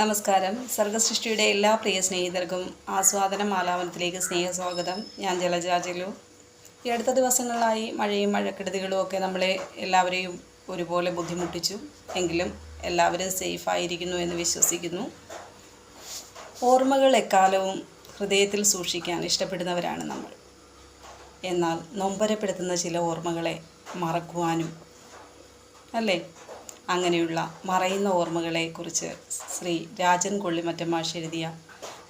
നമസ്കാരം. സർഗസൃഷ്ടിയുടെ എല്ലാ പ്രിയ സ്നേഹിതർക്കും ആസ്വാദന മാലാവനത്തിലേക്ക് സ്നേഹസ്വാഗതം. ഞാൻ ജലജാജലു ഈ അടുത്ത ദിവസങ്ങളിലായി മഴയും മഴക്കെടുതികളും ഒക്കെ നമ്മളെ എല്ലാവരെയും ഒരുപോലെ ബുദ്ധിമുട്ടിച്ചു. എങ്കിലും എല്ലാവരും സേഫായിരിക്കുന്നു എന്ന് വിശ്വസിക്കുന്നു. ഓർമ്മകൾ എക്കാലവും ഹൃദയത്തിൽ സൂക്ഷിക്കാൻ ഇഷ്ടപ്പെടുന്നവരാണ് നമ്മൾ. എന്നാൽ നൊമ്പരപ്പെടുത്തുന്ന ചില ഓർമ്മകളെ മറക്കുവാനും അല്ലേ? അങ്ങനെയുള്ള മറയുന്ന ഓർമ്മകളെക്കുറിച്ച് ശ്രീ രാജൻ കൊള്ളിമറ്റം മാഷ് എഴുതിയ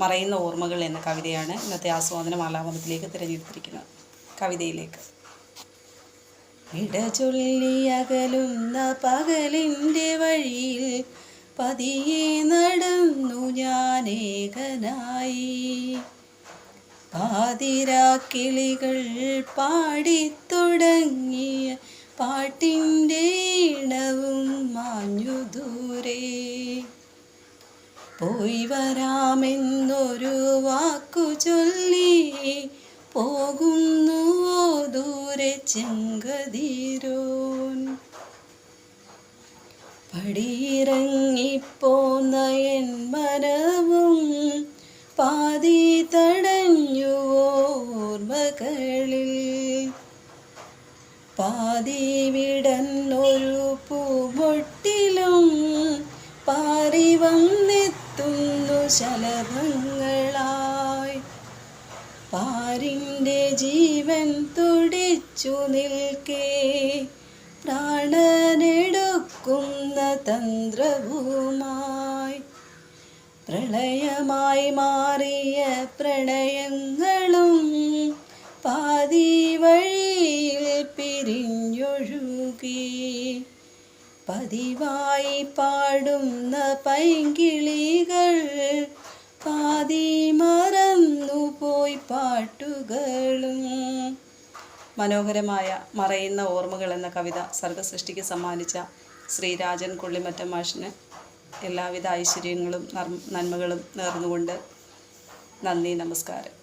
മറയുന്ന ഓർമ്മകൾ എന്ന കവിതയാണ് ഇന്നത്തെ ആസ്വാദന മാലാമതത്തിലേക്ക് തിരഞ്ഞെടുത്തിരിക്കുന്നത്. കവിതയിലേക്ക്. ഇടചൊല്ലിയകലുന്ന പകലിന്റെ വഴിയിൽ പതിയെ നടന്നു ഞാനേകനായി. പാതിരാക്കിളികൾ പാടിത്തുടങ്ങിയ പാട്ടിന്റെ ഇണവും പോയി വരാമെന്നൊരു വാക്കു ചൊല്ലി പോകുന്നുവോ ദൂരെ ചെങ്കതിരോൻ. പടിയിറങ്ങിപ്പോന്ന എൻ മരവും പാതി തടഞ്ഞുവോർമകളിൽ പാതി വിടന്നൊരു പൂമൊട്ടിലും ജീവൻ തുടിച്ചു നിൽക്കേ. പ്രാണനെടുക്കുന്ന തന്ത്രവുമായി പ്രളയമായി മാറിയ പ്രണയങ്ങളും പാതി വഴിയിൽ പിരിഞ്ഞൊഴുകി. പതിവായി പാടുന്ന പൈങ്കിളികൾ പാതി മറന്നുപോയി പാട്ടുകളും. മനോഹരമായ മറയുന്ന ഓർമ്മകൾ എന്ന കവിത സർഗസൃഷ്ടിക്ക് സമ്മാനിച്ച ശ്രീ രാജൻ കൊള്ളിമറ്റം മാഷിന് എല്ലാവിധ ഐശ്വര്യങ്ങളും നന്മകളും നേർന്നുകൊണ്ട് നന്ദി നമസ്കാരം.